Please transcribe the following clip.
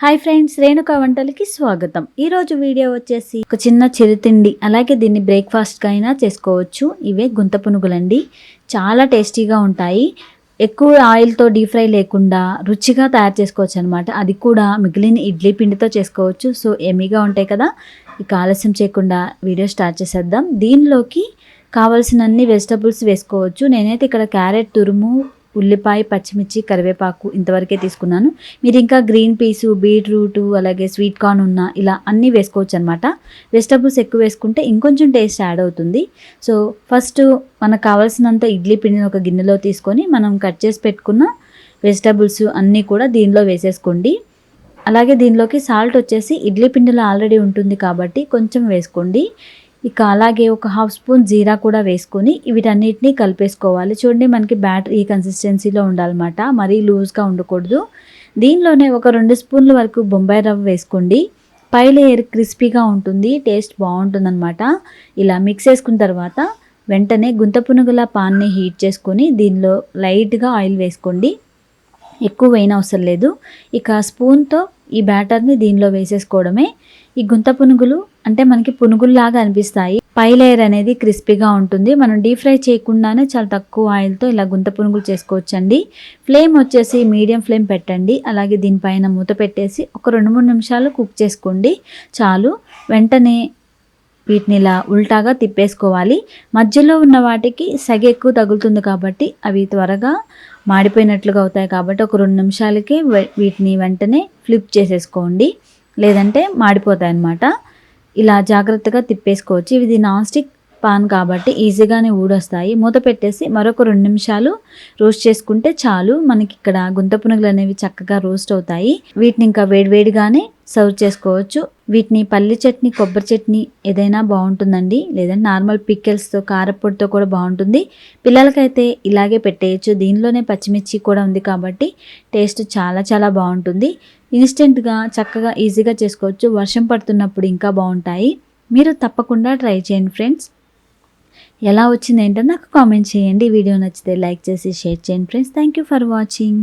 Hi friends Renuka వంటలకి స్వాగతం. ఈరోజు video వచ్చేసి ఒక చిన్న చిరుతిండి అలాగే దీన్ని బ్రేక్ఫాస్ట్గా అయినా చేసుకోవచ్చు. ఇవే గుంత పునుగులండి. చాలా టేస్టీగా ఉంటాయి. ఎక్కువ ఆయిల్తో డీప్ ఫ్రై లేకుండా రుచిగా తయారు చేసుకోవచ్చు అనమాట అది కూడా మిగిలిన ఇడ్లీ పిండితో చేసుకోవచ్చు. సో ఎమీగా ఉంటాయి కదా? ఇక ఆలస్యం చేయకుండా వీడియో స్టార్ట్ చేసేద్దాం. దీనిలోకి కావాల్సినన్ని వెజిటబుల్స్ వేసుకోవచ్చు. నేనైతే ఇక్కడ క్యారెట్ తురుము ఉల్లిపాయ పచ్చిమిర్చి కరివేపాకు ఇంతవరకే తీసుకున్నాను. మీరు ఇంకా గ్రీన్ పీసు బీట్రూట్ అలాగే స్వీట్ కార్న్ ఉన్న ఇలా అన్నీ వేసుకోవచ్చు అనమాట వెజిటబుల్స్ ఎక్కువ వేసుకుంటే ఇంకొంచెం టేస్ట్ యాడ్ అవుతుంది. సో ఫస్ట్ మనకు కావాల్సినంత ఇడ్లీ పిండిని ఒక గిన్నెలో తీసుకొని మనం కట్ చేసి పెట్టుకున్న వెజిటబుల్స్ అన్నీ కూడా దీనిలో వేసేసుకోండి. అలాగే దీనిలోకి సాల్ట్ వచ్చేసి ఇడ్లీ పిండిలో ఆల్రెడీ ఉంటుంది కాబట్టి కొంచెం వేసుకోండి. ఇక అలాగే ఒక హాఫ్ స్పూన్ జీరా కూడా వేసుకొని వీటన్నిటిని కలిపేసుకోవాలి. చూడండి మనకి బ్యాటర్ ఈ కన్సిస్టెన్సీలో ఉండాలన్నమాట. మరీ లూజ్గా ఉండకూడదు. దీనిలోనే ఒక రెండు స్పూన్ల వరకు బొంబాయి రవ్వ వేసుకోండి. పై లేయర్ క్రిస్పీగా ఉంటుంది. టేస్ట్ బాగుంటుందన్నమాట. ఇలా మిక్స్ చేసుకున్న తర్వాత వెంటనే గుంత పునుగుల పాన్ని హీట్ చేసుకొని దీనిలో లైట్గా ఆయిల్ వేసుకోండి. ఎక్కువ వేయన అవసరం లేదు. ఇక స్పూన్తో ఈ బ్యాటర్ని దీనిలో వేసేసుకోవడమే. ఈ గుంత పునుగులు అంటే మనకి పునుగుల్లాగా అనిపిస్తాయి. పై లేయర్ అనేది క్రిస్పీగా ఉంటుంది. మనం డీప్ ఫ్రై చేయకుండానే చాలా తక్కువ ఆయిల్తో ఇలా గుంత పునుగులు చేసుకోవచ్చండి. ఫ్లేమ్ వచ్చేసి మీడియం ఫ్లేమ్ పెట్టండి. అలాగే దీనిపైన మూత పెట్టేసి ఒక రెండు మూడు నిమిషాలు కుక్ చేసుకోండి. చాలు. వెంటనే వీటిని ఇలా ఉల్టాగా తిప్పేసుకోవాలి. మధ్యలో ఉన్న వాటికి సగ ఎక్కువ తగులుతుంది కాబట్టి అవి త్వరగా మాడిపోయినట్లుగా అవుతాయి కాబట్టి ఒక రెండు నిమిషాలకి వీటిని వెంటనే ఫ్లిప్ చేసేసుకోండి. లేదంటే మాడిపోతాయి అన్నమాట. ఇలా జాగ్రత్తగా తిప్పేసుకోవచ్చు. ఇది నాన్ స్టిక్ పాన్ కాబట్టి ఈజీగానే ఊడొస్తాయి. మూత పెట్టేసి మరొక రెండు నిమిషాలు రోస్ట్ చేసుకుంటే చాలు. మనకి ఇక్కడ గుంత పునుగులు అనేవి చక్కగా రోస్ట్ అవుతాయి. వీటిని ఇంకా వేడివేడిగానే సర్వ్ చేసుకోవచ్చు. వీటిని పల్లి చట్నీ కొబ్బరి చట్నీ ఏదైనా బాగుంటుందండి. లేదంటే నార్మల్ పిక్కెల్స్తో కారపొడితో కూడా బాగుంటుంది. పిల్లలకైతే ఇలాగే పెట్టేయచ్చు. దీనిలోనే పచ్చిమిర్చి కూడా ఉంది కాబట్టి టేస్ట్ చాలా చాలా బాగుంటుంది. ఇన్స్టెంట్గా చక్కగా ఈజీగా చేసుకోవచ్చు. వర్షం పడుతున్నప్పుడు ఇంకా బాగుంటాయి. మీరు తప్పకుండా ట్రై చేయండి ఫ్రెండ్స్. ఎలా వచ్చింది ఏంటో నాకు కామెంట్ చేయండి. వీడియో నచ్చితే లైక్ చేసి షేర్ చేయండి friends. Thank you for watching.